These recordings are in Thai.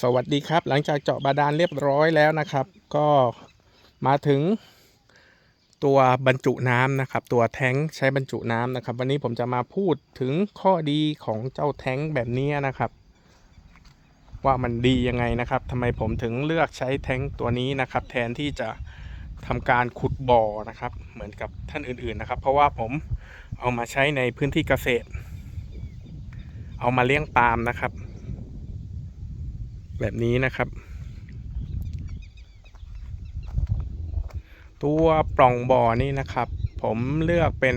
สวัสดีครับ หลังจากเจาะบาดาลเรียบร้อยแล้วนะครับ ก็มาถึงตัวบรรจุน้ำนะครับ ตัวแท้งใช้บรรจุน้ำนะครับ วันนี้ผมจะมาพูดถึงข้อดีของเจ้าแท้งแบบนี้นะครับ ว่ามันดียังไงนะครับทำไมผมถึงเลือกใช้แท้งตัวนี้นะครับ แทนที่จะทำการขุดบ่อนะครับ เหมือนกับท่านอื่นๆนะครับ เพราะว่าผมเอามาใช้ในพื้นที่เกษตร เอามาเลี้ยงปาล์มนะครับ แบบนี้นะครับ ตัวปล่องบ่อนี่นะครับ ผมเลือกเป็น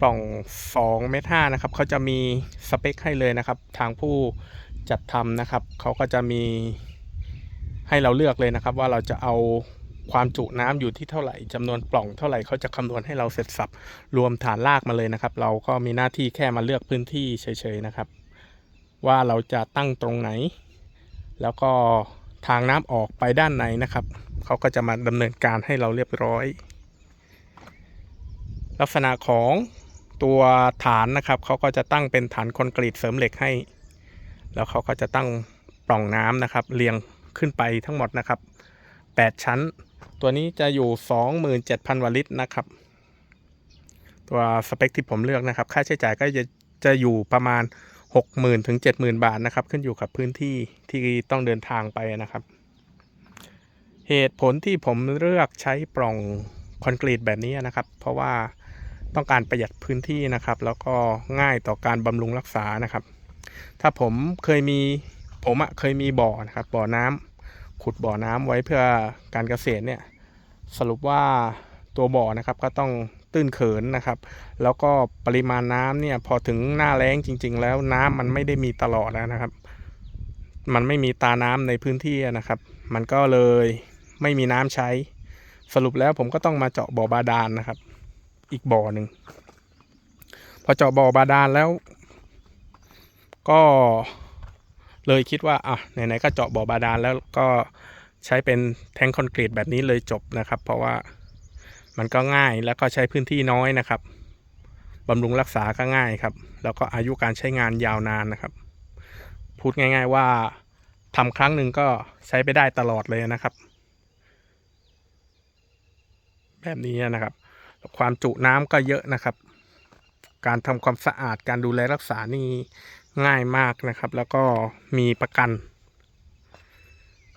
ปล่อง2เมตร5นะครับเขาจะมีสเปคให้เลยนะครับ ทางผู้จัดทำนะครับเขาก็จะมีให้เราเลือกเลยนะครับ ว่าเราจะเอาความจุน้ำอยู่ที่เท่าไหร่จำนวนปล่องเท่าไหร่เขาจะคำนวณให้เราเสร็จสับรวมฐานรากมาเลยนะครับ เราก็มีหน้าที่แค่มาเลือกพื้นที่เฉยๆนะครับ ว่าเราจะตั้งตรงไหน แล้วก็ทางน้ำออกไปด้านไหนนะครับ เขาก็จะมาดำเนินการให้เราเรียบร้อย ลักษณะของตัวฐานนะครับ เขาก็จะตั้งเป็นฐานคอนกรีตเสริมเหล็กให้ แล้วเขาก็จะตั้งปล่องน้ำนะครับ เรียงขึ้นไปทั้งหมดนะครับ 8 ชั้น ตัวนี้จะอยู่ 27,000 วัตลิตรนะครับ ตัวสเปคที่ผมเลือกนะครับ ค่าใช้จ่ายก็จะจะอยู่ประมาณ 60,000ถึง70,000 บาทนะครับ ขึ้นอยู่กับพื้นที่ที่ต้องเดินทางไปนะครับ เหตุผลที่ผมเลือกใช้ปล่องคอนกรีตแบบนี้นะครับ เพราะว่าต้องการประหยัดพื้นที่นะครับ แล้วก็ง่ายต่อการบำรุงรักษานะครับ ถ้าผมเคยมีผมอะเคยมีบ่อนะครับ บ่อน้ำขุดบ่อน้ำไว้เพื่อการเกษตรเนี่ยสรุปว่าตัวบ่อนะครับก็ต้อง ตื้นเขินนะครับ แล้วก็ปริมาณน้ำเนี่ยพอถึงหน้าแล้งจริง ๆ แล้วน้ำมันไม่ได้มีตลอดแล้วนะครับ มันไม่มีตาน้ำในพื้นที่นะครับ มันก็เลยไม่มีน้ำใช้ สรุปแล้วผมก็ต้องมาเจาะบ่อบาดาลนนะครับ อีกบ่อหนึ่งพอเจาะบ่อบาดาลแล้ว ก็เลยคิดว่าอะไหนๆก็เจาะบ่อบาดาลแล้วก็ใช้เป็นแทงคอนกรีตแบบนี้เลยจบนะครับ เพราะว่า มันก็ง่ายแล้วก็ใช้พื้นที่น้อยนะครับบำรุงรักษาก็ง่ายครับ แล้วก็อายุการใช้งานยาวนานนะครับ พูดง่าย ๆว่าทำครั้งหนึ่งก็ใช้ไปได้ตลอดเลยนะครับ แบบนี้นะครับ ความจุน้ำก็เยอะนะครับ การทำความสะอาดการดูแลรักษานี่ง่ายมากนะครับ แล้วก็มีประกัน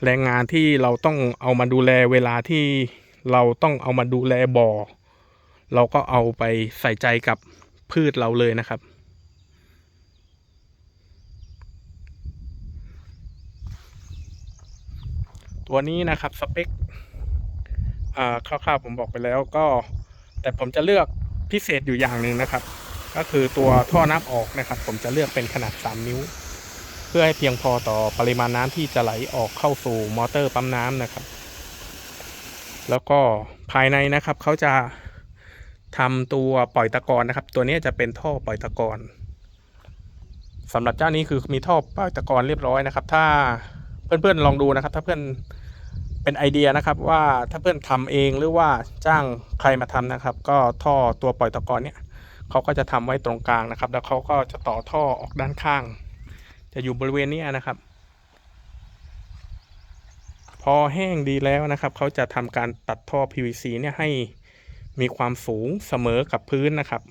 แรงงานที่เราต้องเอามาดูแลเวลาที่ เราต้องเอามาดูแลบ่อ เราก็เอาไปใส่ใจกับพืชเราเลยนะครับ ตัวนี้นะครับสเปคอ่าคร่าวๆผมบอกไปแล้วก็ แต่ผมจะเลือกพิเศษอยู่อย่างหนึ่งนะครับ ก็คือตัวท่อน้ำออกนะครับ ผมจะเลือกเป็นขนาด 3 นิ้ว เพื่อให้เพียงพอต่อปริมาณน้ำที่จะไหลออกเข้าสู่มอเตอร์ปั๊มน้ำนะครับ แล้วก็ภายในนะครับเขาจะทำตัวปล่อยตะกอนนะครับ ตัวนี้จะเป็นท่อปล่อยตะกอนสำหรับเจ้านี้คือมีท่อปล่อยตะกอนเรียบร้อยนะครับ ถ้าเพื่อนๆลองดูนะครับ ถ้าเพื่อนเป็นไอเดียนะครับว่าถ้าเพื่อนทำเองหรือว่าจ้างใครมาทำนะครับ ก็ท่อตัวปล่อยตะกอนเนี่ยเขาก็จะทำไว้ตรงกลางนะครับ แล้วเขาก็จะต่อท่อออกด้านข้าง จะอยู่บริเวณนี้นะครับ พอแห้งดีแล้วนะครับ เขาจะทำการตัดท่อ PVC เนี่ยให้มีความสูงเสมอกับพื้นนะครับ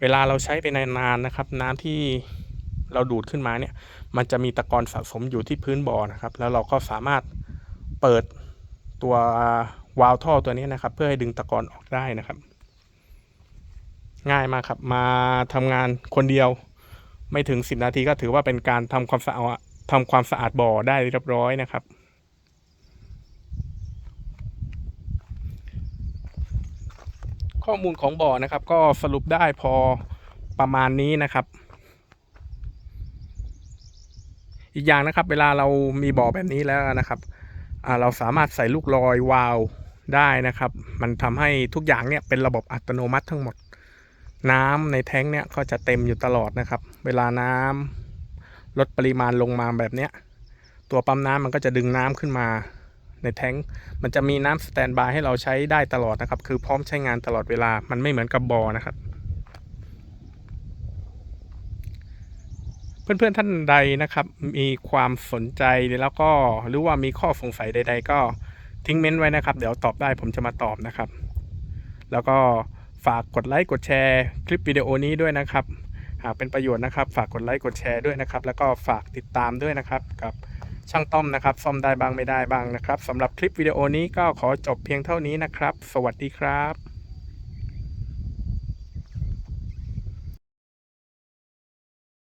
เวลาเราใช้ไปนานๆนะครับ น้ำที่เราดูดขึ้นมาเนี่ย มันจะมีตะกอนสะสมอยู่ที่พื้นบ่อนะครับ แล้วเราก็สามารถเปิดตัววาล์วท่อตัวนี้นะครับ เพื่อให้ดึงตะกอนออกได้นะครับ ง่ายมากครับ มาทำงานคนเดียวไม่ถึง 10 นาทีก็ถือว่าเป็นการทำความสะอาดทำความสะอาดบ่อได้เรียบร้อยนะครับ ข้อมูลของบ่อนะครับ ก็สรุปได้พอประมาณนี้นะครับ อีกอย่างนะครับ เวลาเรามีบ่อแบบนี้แล้วนะครับเราสามารถใส่ลูกลอยวาล์วได้นะครับ มันทำให้ทุกอย่างเนี่ยเป็นระบบอัตโนมัติทั้งหมด น้ำในแท้งเนี่ยก็จะเต็มอยู่ตลอดนะครับ เวลาน้ำลดปริมาณลงมาแบบเนี้ยตัวปั๊มน้ำมันก็จะดึงน้ำขึ้นมา ในแท้งมันจะมีน้ำสแตนบายให้เราใช้ได้ตลอดนะครับ คือพร้อมใช้งานตลอดเวลามันไม่เหมือนกับบอนะครับ เพื่อนๆท่านใดนะครับ มีความสนใจแล้วก็หรือว่ามีข้อสงสัยใด ๆ ก็ทิ้งเม้นไว้นะครับ เดี๋ยวตอบได้ผมจะมาตอบนะครับ แล้วก็ฝากกดไลค์กดแชร์คลิปวิดีโอนี้ด้วยนะครับ หากเป็นประโยชน์นะครับ ฝากกดไลค์กดแชร์ด้วยนะครับ แล้วก็ฝากติดตามด้วยนะครับกับ ช่างต้อมนะครับ ซ่อมได้บ้างไม่ได้บ้างนะครับสำหรับคลิปวิดีโอนี้ก็ขอจบเพียงเท่านี้นะครับ สวัสดีครับ